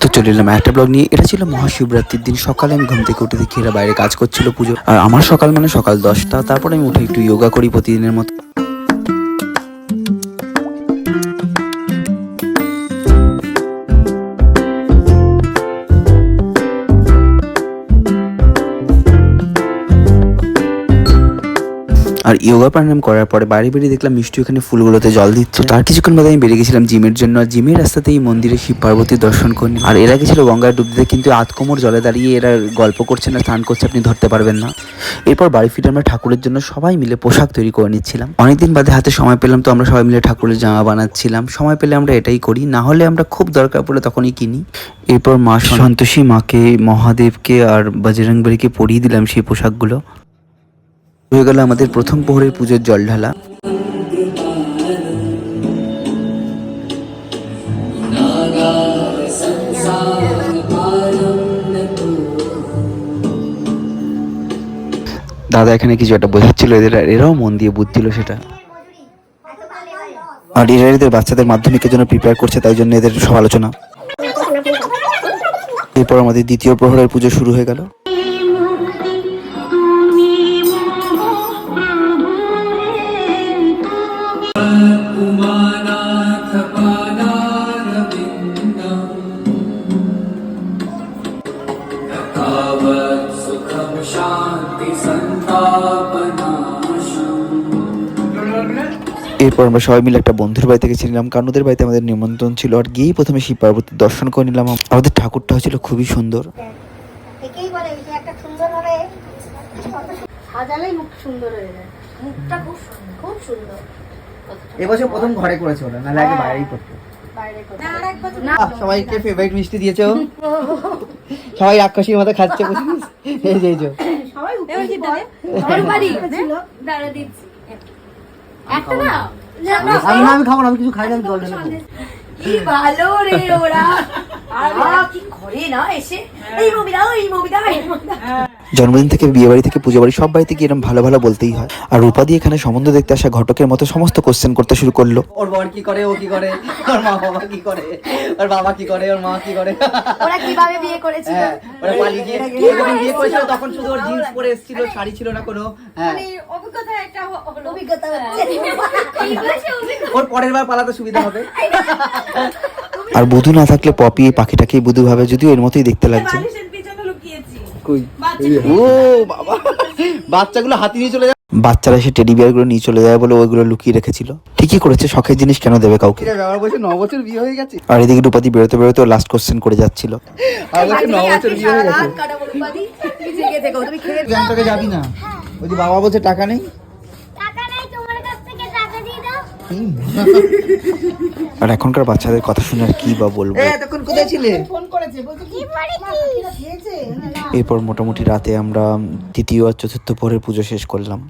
তো চলে একটা ব্লগ নিয়ে। এটা ছিল মহাশিবরাত্রির দিন। সকালে আমি ঘুম থেকে উঠে দেখি এরা বাইরে কাজ করছিল পুজো আর আমার সকাল মানে সকাল দশটা। তারপরে আমি উঠে একটু যোগা করি প্রতিদিনের মতো। আর ইয়োগা প্রাণায়াম করার পরে বাড়ি বেরিয়ে দেখলাম মিষ্টি ওখানে ফুলগুলোতে জল দিচ্ছে। তো তার কিছুক্ষণ বাদে আমি বেরিয়ে গেছিলাম জিমের জন্য। আর জিমের রাস্তাতেই মন্দিরে শিব পার্বতীর দর্শন করিনি। আর এরা গেছিল গঙ্গায় ডুব দিতে কিন্তু আতকোমর জলে দাঁড়িয়ে এরা গল্প করছে না স্নান করছে আপনি ধরতে পারবেন না। এরপর বাড়ি ফিরে আমরা ঠাকুরের জন্য সবাই মিলে পোশাক তৈরি করে নিচ্ছিলাম। অনেকদিন বাদে হাতে সময় পেলাম তো আমরা সবাই মিলে ঠাকুরের জামা বানাচ্ছিলাম। সময় পেলে আমরা এটাই করি না হলে আমরা খুব দরকার পড়লে তখনই কিনি। এরপর মা সন্তোষী মাকে মহাদেবকে আর বজরংবলীকে পরিয়ে দিলাম সেই পোশাকগুলো। হয়ে গেল আমাদের প্রথম প্রহরের পুজোর জল ঢালা দাদা এখানে কিছু একটা বোঝাচ্ছিল, এদের আর এরাও মন দিয়ে বুঝছিল সেটা। আর এরা এদের বাচ্চাদের মাধ্যমিকের জন্য প্রিপেয়ার করছে, তাই জন্য এদের সব আলোচনা। এরপর আমাদের দ্বিতীয় প্রহরের পুজো শুরু হয়ে গেল। এরপর আমরা সবাই মিলে একটা বন্ধুর বাড়িতে গেছিলাম। কারণ ওদের বাড়িতে আমাদের নিমন্ত্রণ ছিল আর গিয়েই প্রথমে শিব পার্বতীর দর্শন করে নিলাম। আমাদের ঠাকুরটা হয়েছিল খুবই সুন্দর। একেই বলে যে একটা সুন্দর হবে সাজালেই মুখ সুন্দর হয়ে যায়। মুখটা খুব সুন্দর খুব সুন্দর। এবছর প্রথম ঘরে করেছে ওরা নাহলে আগে বাইরেই করতো। বাইরে করে আর এক বছর আহ, সবাইকে ফেভারিট মিষ্টি দিয়েছ? সবাই রাক্ষসীর মতো খাচ্ছে এই এই যে। সবাই উপরে ঘর বাড়ি ছিল দাঁড়া দিচ্ছি একটা না আমি আমি খাব না আমি কিছু খাই না জল ঢেলে। কি ভালো রে ওরা। আর কি করে না এসে? এই মমিদা দাও এই মমিদা এই movie দাও। জন্মদিন থেকে বিয়ে বাড়ি থেকে পুজো বাড়ি সব বাড়িতে গিয়ে এরকম ভালো ভালো বলতেই হয়। আর রূপা দিয়ে এখানে সম্বন্ধ দেখতে আসা ঘটকের মতো সমস্ত কোশ্চেন করতে শুরু করল। ওর বর কি করে ও কি করে ওর মা বাবা কি করে ওর বাবা কি করে ওর মা কি করে? ওরা কীভাবে বিয়ে করেছিল? হ্যাঁ ওরা পালিয়ে গিয়ে বিয়ে করেছিল তখন শুধু ওর জিন্স পরে এসেছিল শাড়ি ছিল না কোনো। হ্যাঁ। অভিজ্ঞতা একটা অভিজ্ঞতা। ওর পরের বার পালাতে সুবিধা হবে। আর বুধু না থাকলে পপি এই পাখিটাকেই বুধু ভাবে যদিও এর মতোই দেখতে লাগছে। কই? ও বাবা বাচ্চাগুলো হাতি নিয়ে চলে যায়। বাচ্চারা এসে টেডি বিয়ারগুলো নিয়ে চলে যায় বলে ওইগুলো লুকিয়ে রেখেছিল। ঠিকই করেছে শখের জিনিস কেন দেবে কাউকে? হয়ে আর এদিকে রূপাদি বেরোতে বেরোতে লাস্ট কোশ্চেন করে যাচ্ছিল। আর বলছে ন বছর বিয়ে হয়ে গেছে। কাটা বলুন বাদি জেগে থেকো তুমি খেয়ে গ্যাংটকে যাবি না? ওই যে বাবা বলছে টাকা নেই। টাকা নাই তোমার কাছ থেকে টাকা দিয়ে দাও। এই আর এখনকার বাচ্চাদের কথা শুনে আর কি বা বলব? এরপর মোটামুটি রাতে আমরা দ্বিতীয় আর চতুর্থ পরে পুজো শেষ করলাম।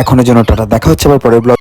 এখনও জন্য টাটা। দেখা হচ্ছে আবার পরের ব্লগ।